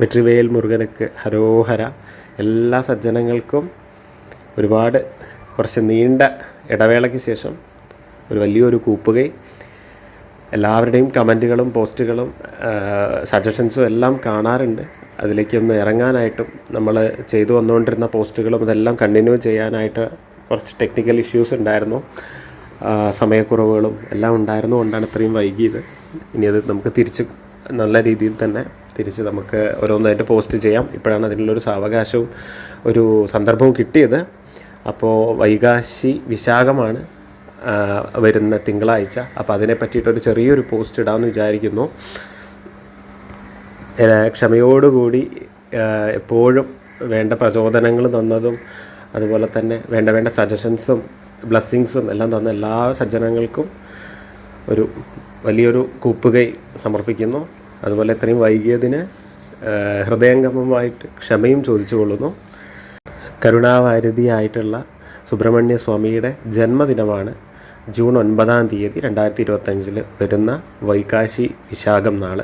വെട്രിവേൽ മുരുകനക്ക് ഹരോഹര എല്ലാ സജ്ജനങ്ങൾക്കും ഒരുപാട് കുറച്ച് നീണ്ട ഇടവേളയ്ക്ക് ശേഷം ഒരു വലിയൊരു കൂപ്പുകൈ. എല്ലാവരുടെയും കമന്റുകളും പോസ്റ്റുകളും സജഷൻസും എല്ലാം കാണാറുണ്ട്. അതിലേക്കൊന്ന് ഇറങ്ങാനായിട്ടും നമ്മൾ ചെയ്തു വന്നുകൊണ്ടിരുന്ന പോസ്റ്റുകളും അതെല്ലാം കണ്ടിന്യൂ ചെയ്യാനായിട്ട് കുറച്ച് ടെക്നിക്കൽ ഇഷ്യൂസ് ഉണ്ടായിരുന്നു. സമയക്കുറവുകളും എല്ലാം ഉണ്ടായിരുന്നുകൊണ്ടാണ് ഇത്രയും വൈകിയത്. ഇനി അത് നമുക്ക് തിരിച്ച് നല്ല രീതിയിൽ തന്നെ തിരിച്ച് നമുക്ക് ഓരോന്നായിട്ട് പോസ്റ്റ് ചെയ്യാം. ഇപ്പോഴാണ് അതിനുള്ളൊരു സാവകാശവും ഒരു സന്ദർഭവും കിട്ടിയത്. അപ്പോൾ വൈകാശി വിശാഖമാണ് വരുന്ന തിങ്കളാഴ്ച. അപ്പോൾ അതിനെ പറ്റിയിട്ടൊരു ചെറിയൊരു പോസ്റ്റ് ഇടാമെന്ന് വിചാരിക്കുന്നു. ക്ഷമയോടുകൂടി എപ്പോഴും വേണ്ട പ്രചോദനങ്ങൾ തന്നതും അതുപോലെ തന്നെ വേണ്ട വേണ്ട സജഷൻസും ബ്ലെസ്സിങ്സും എല്ലാം തന്ന എല്ലാ സജ്ജനങ്ങൾക്കും ഒരു വലിയൊരു കൂപ്പുകൈ സമർപ്പിക്കുന്നു. അതുപോലെ ഇത്രയും വൈകിയതിന് ഹൃദയംഗമമായിട്ട് ക്ഷമയും ചോദിച്ചു കൊള്ളുന്നു കരുണാവാരതിയായിട്ടുള്ള സുബ്രഹ്മണ്യ സ്വാമിയുടെ ജന്മദിനമാണ് ജൂൺ ഒൻപതാം തീയതി രണ്ടായിരത്തി ഇരുപത്തഞ്ചിൽ വരുന്ന വൈകാശി വിശാഖം നാൾ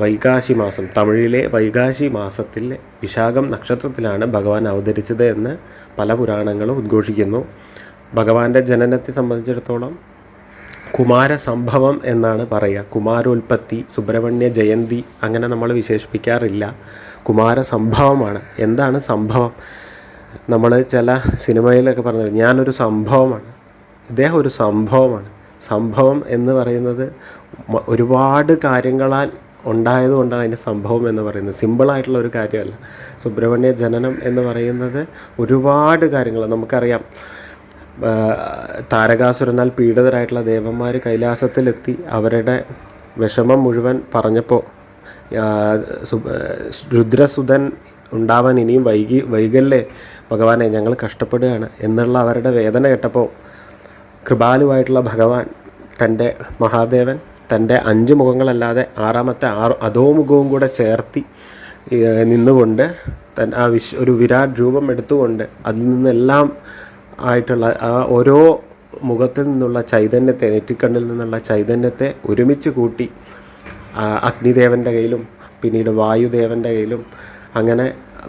വൈകാശി മാസം തമിഴിലെ വൈകാശി മാസത്തിൽ വിശാഖം നക്ഷത്രത്തിലാണ് ഭഗവാൻ അവതരിച്ചത് എന്ന് പല പുരാണങ്ങളും ഉദ്ഘോഷിക്കുന്നു. ഭഗവാന്റെ ജനനത്തെ സംബന്ധിച്ചിടത്തോളം കുമാര സംഭവം എന്നാണ് പറയുക. കുമാരോൽപ്പത്തി സുബ്രഹ്മണ്യ ജയന്തി അങ്ങനെ നമ്മൾ വിശേഷിപ്പിക്കാറില്ല. കുമാരസംഭവമാണ്. എന്താണ് സംഭവം? നമ്മൾ ചില സിനിമയിലൊക്കെ പറഞ്ഞത് ഞാനൊരു സംഭവമാണ്. ഇദ്ദേഹം ഒരു സംഭവമാണ്. സംഭവം എന്ന് പറയുന്നത് ഒരുപാട് കാര്യങ്ങളാൽ ഉണ്ടായതുകൊണ്ടാണ് അതിന്റെ സംഭവം എന്ന് പറയുന്നത്. സിമ്പിളായിട്ടുള്ള ഒരു കാര്യമല്ല. സുബ്രഹ്മണ്യ ജനനം എന്ന് പറയുന്നത് ഒരുപാട് കാര്യങ്ങൾ നമുക്കറിയാം. താരകാസുരനാൽ പീഡിതരായിട്ടുള്ള ദേവന്മാർ കൈലാസത്തിലെത്തി അവരുടെ വിഷമം മുഴുവൻ പറഞ്ഞപ്പോൾ രുദ്രസുധൻ ഉണ്ടാവാൻ ഇനിയും വൈകി വൈകല്ലേ? ഭഗവാനെ ഞങ്ങൾ കഷ്ടപ്പെടുകയാണ് എന്നുള്ള അവരുടെ വേദന കേട്ടപ്പോൾ കൃപാലുവായിട്ടുള്ള ഭഗവാൻ തന്റെ മഹാദേവൻ തന്റെ അഞ്ച് മുഖങ്ങളല്ലാതെ ആറാമത്തെ ആറ് അതോ മുഖവും കൂടെ ചേർത്തി നിന്നുകൊണ്ട് തൻ ആ വിശ് ഒരു വിരാട് രൂപം എടുത്തുകൊണ്ട് അതിൽ നിന്നെല്ലാം ആയിട്ടുള്ള ആ ഓരോ മുഖത്തിൽ നിന്നുള്ള ചൈതന്യത്തെ നെറ്റിക്കണ്ണിൽ നിന്നുള്ള ചൈതന്യത്തെ ഒരുമിച്ച് കൂട്ടി അഗ്നിദേവന്റെ കയ്യിലും പിന്നീട് വായുദേവന്റെ കയ്യിലും അങ്ങനെ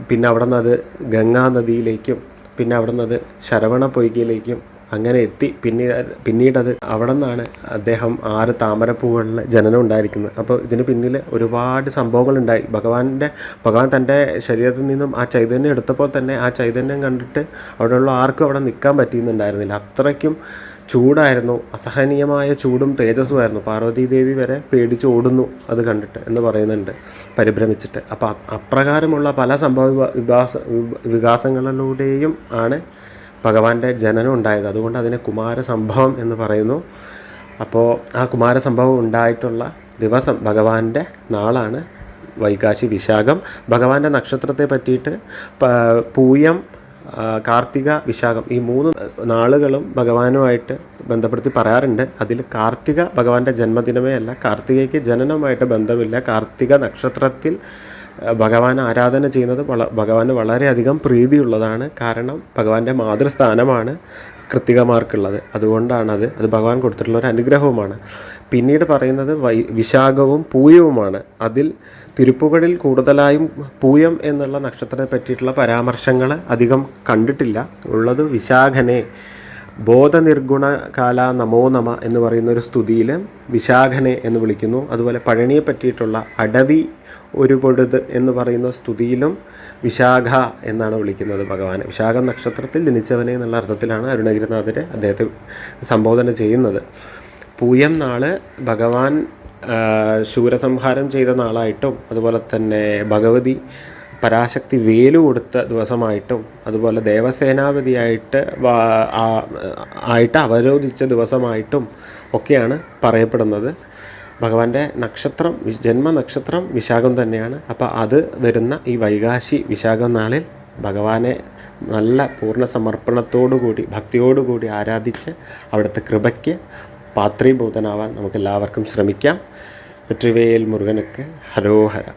പിന്നെ അവിടെ നിന്ന് അത് ഗംഗാ നദിയിലേക്കും പിന്നെ അവിടെ നിന്ന് അത് ശരവണ പൊയ്കയിലേക്കും അങ്ങനെ എത്തി. പിന്നീട് പിന്നീടത് അവിടെ നിന്നാണ് അദ്ദേഹം ആറ് താമരപ്പൂവുകളിൽ ജനനം ഉണ്ടായിരിക്കുന്നത്. അപ്പോൾ ഇതിന് പിന്നിൽ ഒരുപാട് സംഭവങ്ങളുണ്ടായി. ഭഗവാന്റെ ഭഗവാൻ തന്റെ ശരീരത്തിൽ നിന്നും ആ ചൈതന്യം എടുത്തപ്പോൾ തന്നെ ആ ചൈതന്യം കണ്ടിട്ട് അവിടെയുള്ള ആർക്കും അവിടെ നിൽക്കാൻ പറ്റിയെന്നുണ്ടായിരുന്നില്ല. അത്രയ്ക്കും ചൂടായിരുന്നു. അസഹനീയമായ ചൂടും തേജസ്സുമായിരുന്നു പാർവതി ദേവി വരെ പേടിച്ച് ഓടുന്നു അത് കണ്ടിട്ട് എന്ന് പറയുന്നുണ്ട് പരിഭ്രമിച്ചിട്ട്. അപ്പോൾ അപ്രകാരമുള്ള പല സംഭവ വികാ- വികാസ വികാസങ്ങളിലൂടെയും ആണ് ഭഗവാന്റെ ജനനം ഉണ്ടായത്. അതുകൊണ്ട് അതിനെ കുമാരസംഭവം എന്ന് പറയുന്നു. അപ്പോൾ ആ കുമാരസംഭവം ഉണ്ടായിട്ടുള്ള ദിവസം ഭഗവാന്റെ നാളാണ് വൈകാശി വിശാഖം. ഭഗവാന്റെ നക്ഷത്രത്തെ പറ്റിയിട്ട് പൂയം കാർത്തിക വിശാഖം ഈ മൂന്ന് നാളുകളും ഭഗവാനുമായിട്ട് ബന്ധപ്പെടുത്തി പറയാറുണ്ട്. അതിൽ കാർത്തിക ഭഗവാന്റെ ജന്മദിനമേ അല്ല കാർത്തികയ്ക്ക് ജനനമായിട്ട് ബന്ധമില്ല. കാർത്തിക നക്ഷത്രത്തിൽ ആ, ഭഗവാൻ ആരാധന ചെയ്യുന്നത് വള ഭഗവാന് വളരെയധികം പ്രീതിയുള്ളതാണ്. കാരണം ഭഗവാന്റെ മാതൃസ്ഥാനമാണ് കൃത്തികമാർക്കുള്ളത്. അതുകൊണ്ടാണത് അത് ഭഗവാൻ കൊടുത്തിട്ടുള്ള ഒരു അനുഗ്രഹവുമാണ്. പിന്നീട് പറയുന്നത് വൈ വിശാഖവും പൂയവുമാണ്. അതിൽ തിരുപ്പുകളിൽ കൂടുതലായും പൂയം എന്നുള്ള നക്ഷത്രത്തെ പറ്റിയിട്ടുള്ള പരാമർശങ്ങൾ അധികം കണ്ടിട്ടില്ല. ഉള്ളത് വിശാഖനെ ബോധനിർഗുണ കാല നമോ നമ എന്ന് പറയുന്ന ഒരു സ്തുതിയിൽ വിശാഖനെ എന്ന് വിളിക്കുന്നു. അതുപോലെ പഴനിയെ പറ്റിയിട്ടുള്ള അടവി ഒരു പൊഴുത് എന്ന് പറയുന്ന സ്തുതിയിലും വിശാഖ എന്നാണ് വിളിക്കുന്നത് ഭഗവാനെ. വിശാഖ നക്ഷത്രത്തിൽ ജനിച്ചവനെ എന്നുള്ള അർത്ഥത്തിലാണ് അരുണഗിരിനാഥരെ അദ്ദേഹത്തെ സംബോധന ചെയ്യുന്നത്. പൂയം നാൾ ഭഗവാൻ ശൂരസംഹാരം ചെയ്ത നാളായിട്ടും അതുപോലെ തന്നെ ഭഗവതി പരാശക്തി വേലു കൊടുത്ത ദിവസമായിട്ടും അതുപോലെ ദേവസേനാപതിയായിട്ട് ആയിട്ട് അവരോധിച്ച ദിവസമായിട്ടും ഒക്കെയാണ് പറയപ്പെടുന്നത്. ഭഗവാന്റെ നക്ഷത്രം ജന്മ ജന്മനക്ഷത്രം വിശാഖം തന്നെയാണ്. അപ്പോൾ അത് വരുന്ന ഈ വൈകാശി വിശാഖം നാളിൽ ഭഗവാനെ നല്ല പൂർണ സമർപ്പണത്തോടുകൂടി ഭക്തിയോടുകൂടി ആരാധിച്ച് അവിടുത്തെ കൃപയ്ക്ക് പാത്രീഭൂതനാവാൻ നമുക്ക് എല്ലാവർക്കും ശ്രമിക്കാം. വെற்றிവേൽ മുരുകനൊക്കെ ഹരോഹര